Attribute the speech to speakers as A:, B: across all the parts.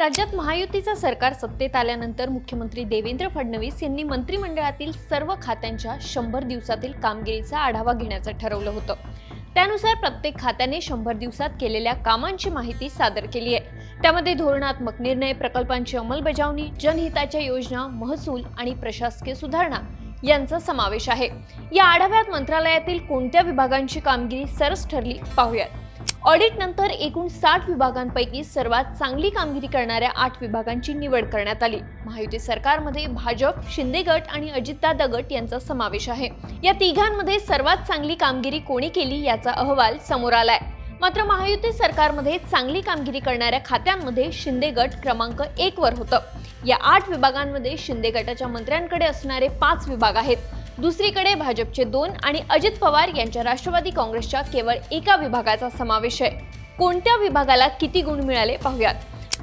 A: राज्यात महायुतीचं सरकार सत्तेत आल्यानंतर मुख्यमंत्री देवेंद्र फडणवीस यांनी मंत्रिमंडळातील सर्व खात्यांच्या शंभर दिवसातील कामगिरीचा आढावा घेण्याचं ठरवलं होतं. त्यानुसार प्रत्येक खात्याने शंभर दिवसात केलेल्या कामांची माहिती सादर केली आहे. त्यामध्ये धोरणात्मक निर्णय प्रकल्पांची अंमलबजावणी जनहिताच्या योजना महसूल आणि प्रशासकीय सुधारणा यांचा समावेश आहे. या आढाव्यात मंत्रालयातील कोणत्या विभागांची कामगिरी सरस ठरली पाहूयात. ऑडिट नंतर एकूण साठ विभागांपैकी सर्वात चांगली कामगिरी करणाऱ्या आठ विभागांची निवड करण्यात आली. महायुती सरकारमध्ये भाजप शिंदे गट आणि अजितदादा गट यांचा समावेश आहे. या तिघांमध्ये सर्वात चांगली कामगिरी कोणी केली याचा अहवाल समोर आलाय. मात्र महायुती सरकारमध्ये चांगली कामगिरी करणाऱ्या खात्यांमध्ये शिंदे गट क्रमांक एक वर होतं. या आठ विभागांमध्ये शिंदे गटाच्या मंत्र्यांकडे असणारे पाच विभाग आहेत. दुसरीकडे भाजपचे दोन आणि अजित पवार यांच्या राष्ट्रवादी काँग्रेसच्या केवळ एका विभागाचा समावेश आहे. कोणत्या विभागाला किती गुण मिळाले पाहूयात.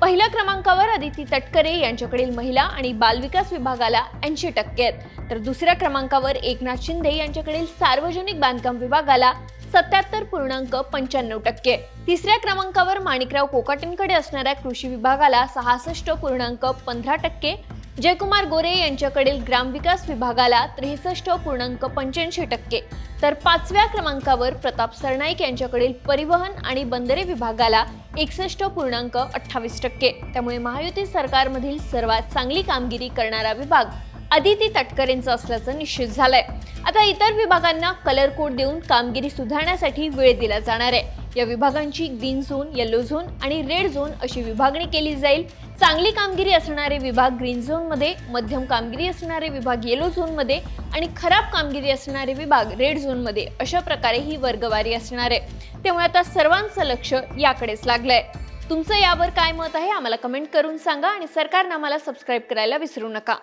A: पहिल्या क्रमांकावर अदिती तटकरे यांच्याकडील महिला आणि बालविकास विभागाला ऐंशी टक्के आहेत. तर दुसऱ्या क्रमांकावर एकनाथ शिंदे यांच्याकडील सार्वजनिक बांधकाम विभागाला सत्याहत्तर पूर्णांक पंच्याण्णव टक्के तिसऱ्या क्रमांकावर माणिकराव कोकाटेंकडे असणाऱ्या कृषी विभागाला सहासष्ट पूर्णांक पंधरा टक्के जयकुमार गोरे यांच्याकडील ग्रामविकास विभागाला त्रेसष्ट पूर्णांक पंच्याऐंशी टक्के तर पाचव्या क्रमांकावर प्रताप सरनाईक यांच्याकडील परिवहन आणि बंदरे विभागाला एकसष्ट पूर्णांक अठ्ठावीस टक्के. त्यामुळे महायुती सरकारमधील सर्वात चांगली कामगिरी करणारा विभाग आदिती तटकरेंचं असल्याचं निश्चित झालंय. आता इतर विभागांना कलर कोड देऊन कामगिरी सुधारण्यासाठी वेळ दिला जाणार आहे. या विभागांची ग्रीन झोन येलो झोन आणि रेड झोन अशी विभागणी केली जाईल. चांगली कामगिरी असणारे विभाग ग्रीन झोनमध्ये मध्यम कामगिरी असणारे विभाग येलो झोनमध्ये आणि खराब कामगिरी असणारे विभाग रेड झोनमध्ये अशा प्रकारे ही वर्गवारी असणार आहे. त्यामुळे आता सर्वांचं लक्ष याकडेच लागलंय. तुमचं यावर काय मत आहे आम्हाला कमेंट करून सांगा आणि सरकारनं आम्हाला सबस्क्राईब करायला विसरू नका.